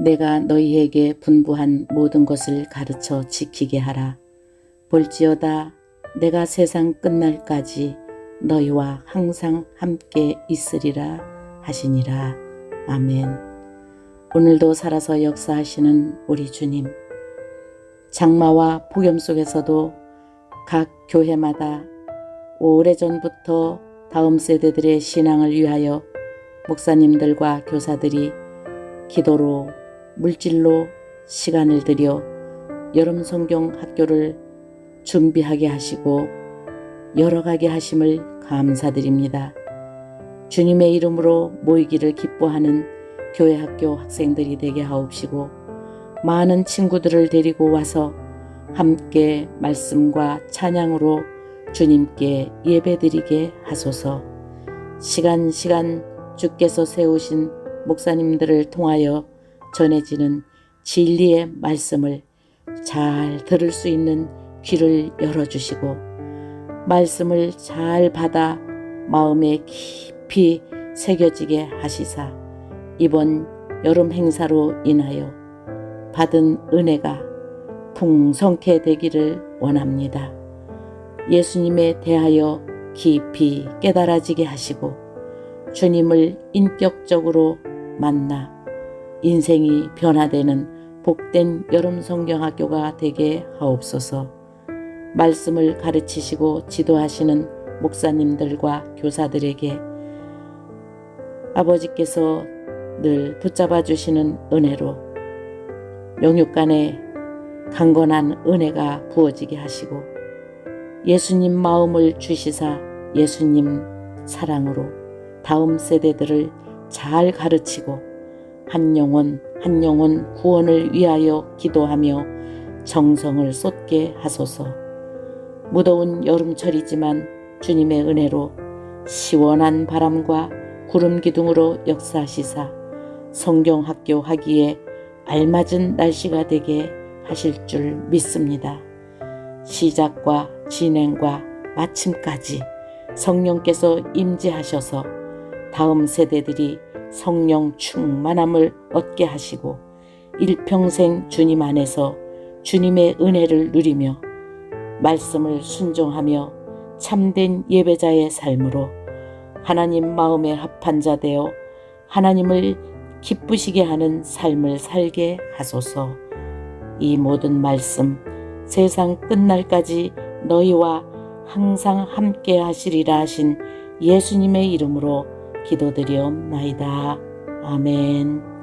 내가 너희에게 분부한 모든 것을 가르쳐 지키게 하라. 볼지어다 내가 세상 끝날까지 너희와 항상 함께 있으리라 하시니라. 아멘. 오늘도 살아서 역사하시는 우리 주님. 장마와 폭염 속에서도 각 교회마다 오래전부터 다음 세대들의 신앙을 위하여 목사님들과 교사들이 기도로 물질로 시간을 들여 여름 성경 학교를 준비하게 하시고 열어가게 하심을 감사드립니다. 주님의 이름으로 모이기를 기뻐하는 교회 학교 학생들이 되게 하옵시고 많은 친구들을 데리고 와서 함께 말씀과 찬양으로 주님께 예배드리게 하소서. 시간 시간 주께서 세우신 목사님들을 통하여 전해지는 진리의 말씀을 잘 들을 수 있는 귀를 열어주시고 말씀을 잘 받아 마음에 깊이 새겨지게 하시사 이번 여름 행사로 인하여 받은 은혜가 풍성케 되기를 원합니다. 예수님에 대하여 깊이 깨달아지게 하시고 주님을 인격적으로 만나 인생이 변화되는 복된 여름 성경학교가 되게 하옵소서. 말씀을 가르치시고 지도하시는 목사님들과 교사들에게 아버지께서 늘 붙잡아 주시는 은혜로 영육간에 강건한 은혜가 부어지게 하시고 예수님 마음을 주시사 예수님 사랑으로 다음 세대들을 잘 가르치고 한 영혼 한 영혼 구원을 위하여 기도하며 정성을 쏟게 하소서. 무더운 여름철이지만 주님의 은혜로 시원한 바람과 구름 기둥으로 역사하시사 성경학교 하기에 알맞은 날씨가 되게 하실 줄 믿습니다. 시작과 진행과 마침까지 성령께서 임재하셔서 다음 세대들이 성령 충만함을 얻게 하시고 일평생 주님 안에서 주님의 은혜를 누리며 말씀을 순종하며 참된 예배자의 삶으로 하나님 마음에 합한 자 되어 하나님을 기쁘시게 하는 삶을 살게 하소서. 이 모든 말씀 세상 끝날까지 너희와 항상 함께 하시리라 하신 예수님의 이름으로 기도드리옵나이다. 아멘.